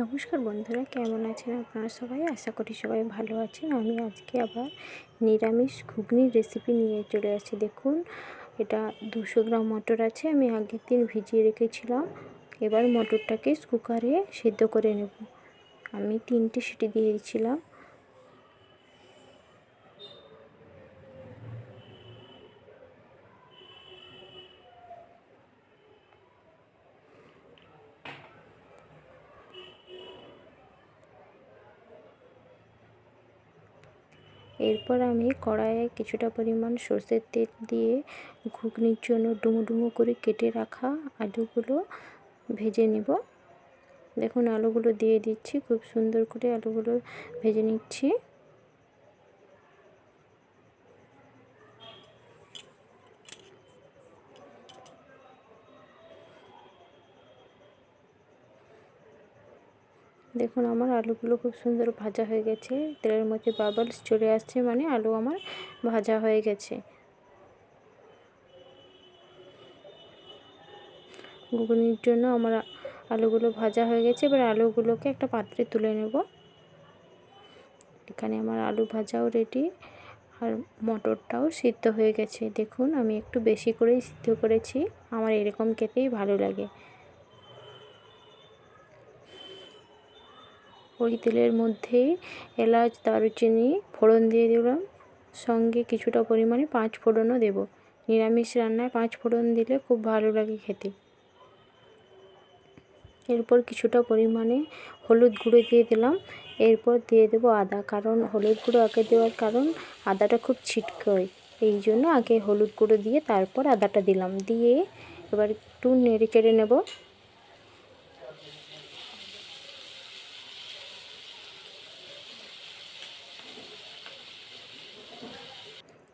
নমস্কার বন্ধুরা, কেমন আছেন আপনারা সবাই? আশা করি সবাই ভালো আছেন। আমি আজকে আবার নিরামিষ ঘুগনির রেসিপি নিয়ে চলে আসছি। দেখুন, এটা দুশো গ্রাম মটর আছে, আমি আগের দিন ভিজিয়ে রেখেছিলাম। এবার মটরটাকে কুকারে সেদ্ধ করে নেব। আমি তিনটে সিটি দিয়েছিলাম। এরপর আমি কড়াইয়ে কিছুটা পরিমাণ সর্ষের তেল দিয়ে ঘুগনির জন্য ডুমো ডুমো করে কেটে রাখা আলুগুলো ভেজে নেব। দেখুন, আলুগুলো দিয়ে দিচ্ছি, খুব সুন্দর করে আলুগুলো ভেজে নিচ্ছি। দেখুন, আমার আলুগুলো খুব সুন্দর ভাজা হয়ে গেছে। তেলের মধ্যে বাবলস চলে আসছে মানে আলু আমার ভাজা হয়ে গেছে। ঘুগনির জন্য আমার আলুগুলো ভাজা হয়ে গেছে। এবার আলুগুলোকে একটা পাত্রে তুলে নেব। এখানে আমার আলু ভাজাও রেডি আর মটরটাও সিদ্ধ হয়ে গেছে। দেখুন, আমি একটু বেশি করেই সিদ্ধ করেছি। আমার এরকম খেতেই ভালো লাগে। ওই তেলের মধ্যেই এলাচ, দারুচিনি ফোড়ন দিয়ে দিলাম। সঙ্গে কিছুটা পরিমাণে পাঁচ ফোড়নও দেব। নিরামিষ রান্নায় পাঁচ ফোড়ন দিলে খুব ভালো লাগে খেতে। এরপর কিছুটা পরিমাণে হলুদ গুঁড়ো দিয়ে দিলাম। এরপর দিয়ে দেবো আদা। কারণ হলুদ গুঁড়ো আগে দেওয়ার কারণ আদাটা খুব ছিটকয় এই জন্য আগে হলুদ গুঁড়ো দিয়ে তারপর আদাটা দিলাম। দিয়ে এবার একটু নেড়ে কেড়ে নেব।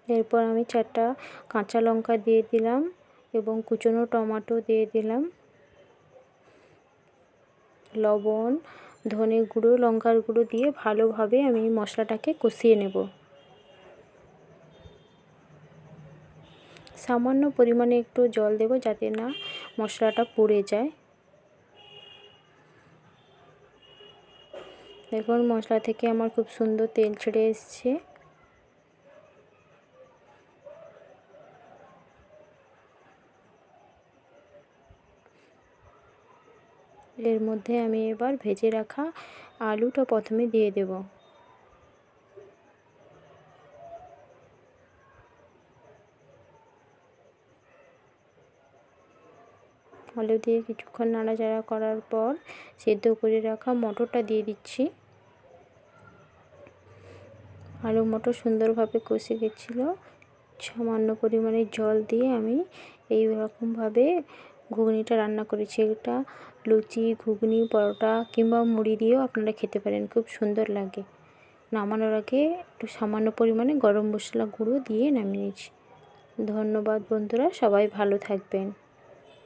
এরপর আমি চারটা কাঁচা লঙ্কা দিয়ে দিলাম এবং কুচনো টমাটো দিয়ে দিলাম। লবণ, ধনে গুঁড়ো, লঙ্কার গুঁড়ো দিয়ে ভালোভাবে আমি মশলাটাকে কষিয়ে নেব। সামান্য পরিমাণে একটু জল দেব যাতে না মশলাটা পুড়ে যায়। দেখুন মশলা থেকে আমার খুব সুন্দর তেল ছেড়ে এসছে। এর মধ্যে আমি এবার ভেজে রাখা আলুটা প্রথমে দিয়ে দেব। আলু দিয়ে কিছুক্ষণ নাড়াচাড়া করার পর সেদ্ধ করে রাখা মটরটা দিয়ে দিচ্ছি। আলু মটর সুন্দরভাবে কষে গেছিল। সামান্য পরিমাণে জল দিয়ে আমি এই রকমভাবে ঘুগনিটা রান্না করেছি। এটা লুচি, ঘুগনি, পরোটা কিংবা মুড়ি দিয়েও আপনারা খেতে পারেন, খুব সুন্দর লাগে। নামানোর আগে একটু সামান্য পরিমাণে গরম মশলা গুঁড়ো দিয়ে নামিয়েছি ধন্যবাদ বন্ধুরা, সবাই ভালো থাকবেন।